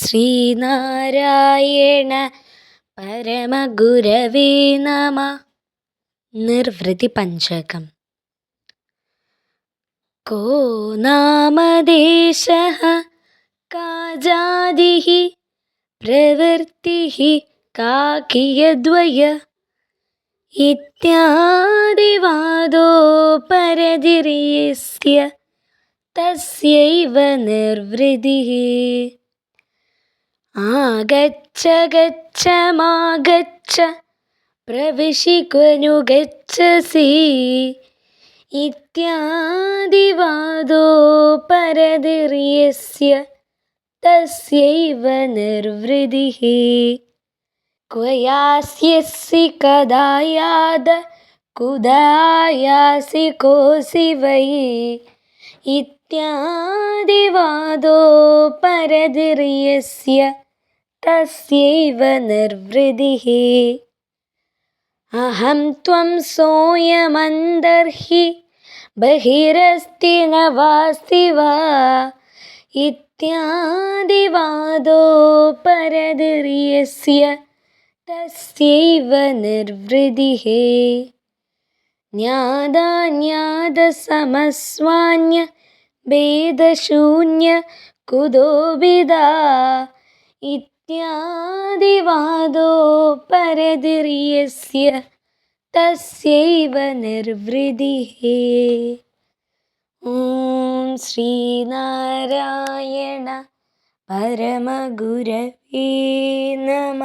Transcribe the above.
ശ്രീനാരായണ പരമഗുരവേ നമ നിർവൃതി പഞ്ചകം को नामदेशः का जातिः प्रवृत्तिः का कियद्वय इत्यादिवादोपरधिर्यस्य तस्यैव निर्वृतिः ആഗച്ഛ ഗച്ഛ മാഗച്ഛ പ്രവിശിക്വനു ഗച്ഛസി ഇത്യാദിവാദോ പരതിർയസ്യ തസ്യൈവ നിർവൃതിഃ. ക്വയാസ്യസി കദായാദ കുദായാസി കോസി വൈ. ഇത്യാദിവാദോ പരതിർയസ്യ തസ്യൈവ നിർവൃതിഃ അഹം ത്വം സോയമന്തർഹി ബഹിരസ്തി ന വാസ്തി വാ ഇത്യാദിവാദോപരതിർയസ്യ തസ്യൈവ നിർവൃതിഃ ജ്ഞാതാജ്ഞാതസമസ്വാന്യ ഭേദശൂന്യ കുതോപിതാ ജ്ഞാതിവാദോ പരതിര്യസ്യ തസ്യൈവ നിർവൃതിഃ ഓം ശ്രീനാരായണ പരമഗുരവേ നമ.